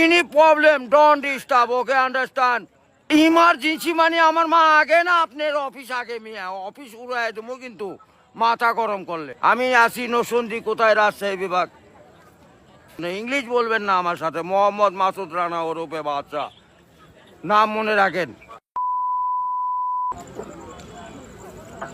Any problem don't disturb okay understand emergency মানে আমার মা আগে না, আপনার অফিস আগে মিয়া অফিস উড়াই দেবো কিন্তু মাথা গরম করলে। আমি আসি নসন্দি, কোথায় রাজশাহী বিভাগ? ইংলিশ বলবেন না আমার সাথে, মোহাম্মদ মাসুদ রানা ওরূপে বাচ্চা নাম মনে রাখেন।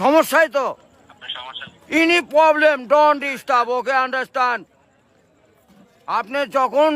সমস্যাই তো। Any problem don't disturb okay understand আপনি যখন